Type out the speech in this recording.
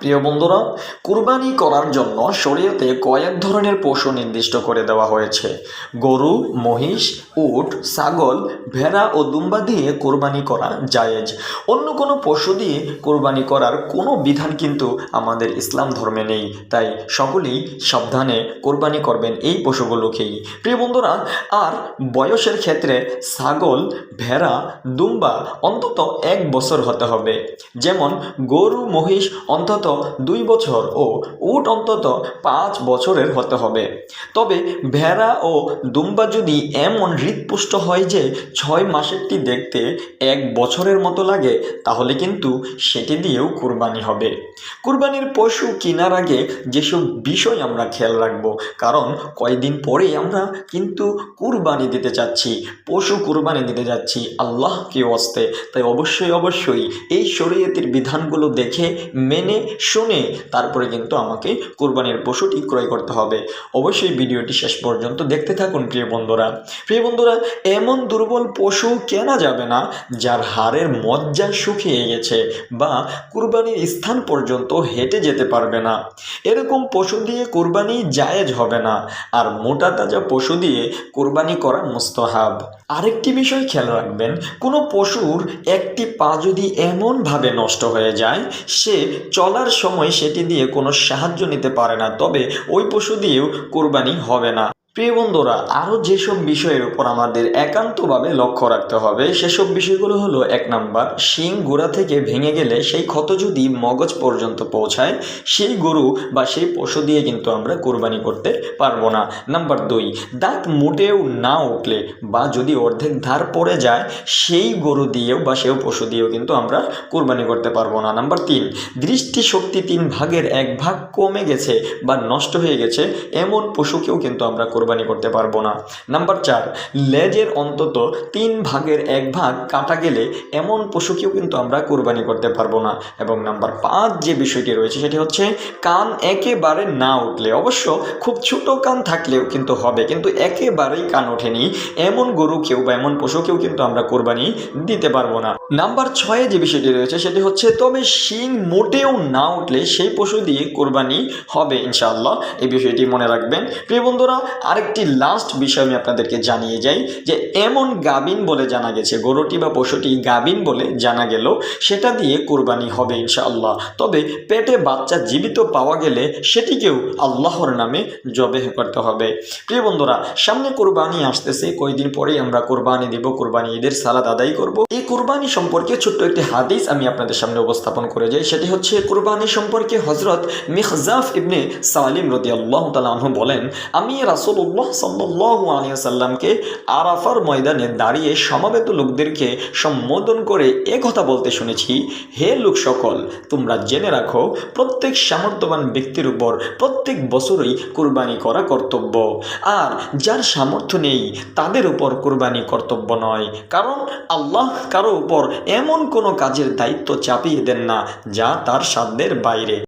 প্রিয় বন্ধুরা, কুরবানি করার জন্য শরীয়তে কয়েক ধরনের পশু নির্দিষ্ট করে দেওয়া হয়েছে। গরু, মহিষ, উট, ছাগল, ভেড়া ও দুম্বা দিয়ে কোরবানি করা জায়েজ। অন্য কোনো পশু দিয়ে কোরবানি করার কোনো বিধান কিন্তু আমাদের ইসলাম ধর্মে নেই। তাই সকলেই সাবধানে কোরবানি করবেন এই পশুগুলোকেই। প্রিয় বন্ধুরা, আর বয়সের ক্ষেত্রে ছাগল, ভেড়া, দুম্বা অন্তত এক বছর হতে হবে। যেমন গরু, মহিষ অন্তত দুই বছর ও উট অন্তত পাঁচ বছরের হতে হবে। তবে ভেড়া ও দুম্বা যদি এমন হৃৎপুষ্ট হয় যে ছয় মাসেরটি দেখতে এক বছরের মতো লাগে, তাহলে কিন্তু সেটি দিয়েও কুরবানি হবে। কুরবানির পশু কেনার আগে যেসব বিষয় আমরা খেয়াল রাখব, কারণ কয়েকদিন পরেই আমরা কিন্তু কুরবানি দিতে চাচ্ছি, পশু কুরবানি দিতে যাচ্ছি আল্লাহকে অস্তে। তাই অবশ্যই অবশ্যই এই শরীয়তের বিধানগুলো দেখে মেনে শুনে তারপরে কিন্তু আমাকে কোরবানির পশুটি ক্রয় করতে হবে। অবশ্যই ভিডিওটি শেষ পর্যন্ত দেখতে থাকুন প্রিয় বন্ধুরা। প্রিয় বন্ধুরা, এমন দুর্বল পশু কেনা যাবে না যার হাড়ের মজ্জা শুকিয়ে গেছে বা কুরবানির স্থান পর্যন্ত হেঁটে যেতে পারবে না। এরকম পশু দিয়ে কোরবানি জায়েজ হবে না আর মোটা তাজা পশু দিয়ে কোরবানি করা মুস্তহাব। আরেকটি বিষয় খেয়াল রাখবেন, কোনো পশুর একটি পা যদি এমনভাবে নষ্ট হয়ে যায়, সে চলার সময় সেটি দিয়ে কোনো সাহায্য নিতে পারে না, তবে ওই পশু দিয়েও কোরবানি হবে না। প্রিয় বন্ধুরা, আরও যেসব বিষয়ের উপর আমাদের একান্তভাবে লক্ষ্য রাখতে হবে, সেসব বিষয়গুলো হলো এক নাম্বার, শিং গোড়া থেকে ভেঙে গেলে সেই ক্ষত যদি মগজ পর্যন্ত পৌঁছায়, সেই গরু বা সেই পশু দিয়ে কিন্তু আমরা কোরবানি করতে পারব না। নাম্বার দুই, দাঁত মোটেও না উঠলে বা যদি অর্ধেক ধার পড়ে যায়, সেই গরু দিয়েও বা সেই পশু দিয়েও কিন্তু আমরা কোরবানি করতে পারব না। নাম্বার তিন, দৃষ্টিশক্তি তিন ভাগের এক ভাগ কমে গেছে বা নষ্ট হয়ে গেছে, এমন পশুকেও কিন্তু আমরা কোরবানি করতে পারব না। নাম্বার চার, লেজের অন্তত তিন ভাগের এক ভাগ কাটা গেলে এমন পশুকেও কিন্তু আমরা কোরবানি করতে পারব না। এবং নাম্বার পাঁচ যে বিষয়টি রয়েছে সেটি হচ্ছে কান একেবারে না উঠলে, অবশ্য খুব ছোট কান থাকলেও কিন্তু হবে, কিন্তু একেবারেই কান ওঠেনি। এমন গরুকেও বা এমন পশুকেও কিন্তু আমরা কোরবানি দিতে পারব না। নাম্বার ছয়ে যে বিষয়টি রয়েছে সেটি হচ্ছে, তবে শিং মোটেও না উঠলে সেই পশু দিয়ে কোরবানি হবে ইনশাআল্লাহ। এই বিষয়টি মনে রাখবেন। প্রিয় বন্ধুরা আরেকটি লাস্ট বিষয় আমি আপনাদেরকে জানিয়ে যাই যে এমন গাবিন বলে জানা গেছে, গরুটি বা পশুটি গাবিন বলে জানা গেল, সেটা দিয়ে কোরবানি হবে ইনশাআল্লাহ। তবে পেটে বাচ্চা জীবিত পাওয়া গেলে সেটিকেও আল্লাহর নামে জবেহ করতে হবে। প্রিয় বন্ধুরা, সামনে কোরবানি আসতেছে কয়েকদিন পরেই আমরা কোরবানি দেব, কোরবানি ঈদের সালাদ আদায় করব। এই কোরবানি সম্পর্কে ছোট্ট একটি হাদিস আমি আপনাদের সামনে উপস্থাপন করে যাই, সেটি হচ্ছে কোরবানি সম্পর্কে হজরত মিহজাফ ইবনে সালিম রদি আল্লাহ তালু বলেন, আমি রাসুল্লাহ সাল্লাহ আলিয়াল্লামকে আরাফার ময়দানে দাঁড়িয়ে সমাবেত লোকদেরকে সম্বোধন করে এ কথা বলতে শুনেছি, হে লোক সকল, তোমরা জেনে রাখো, প্রত্যেক সামর্থ্যবান ব্যক্তির উপর প্রত্যেক বছরই কোরবানি করা কর্তব্য। আর যার সামর্থ্য নেই, তাদের উপর কোরবানি কর্তব্য নয়। কারণ আল্লাহ কারও উপর এমন কোনো কাজের দায়িত্ব চাপিয়ে দেন না, যা তার সাধ্যের বাইরে।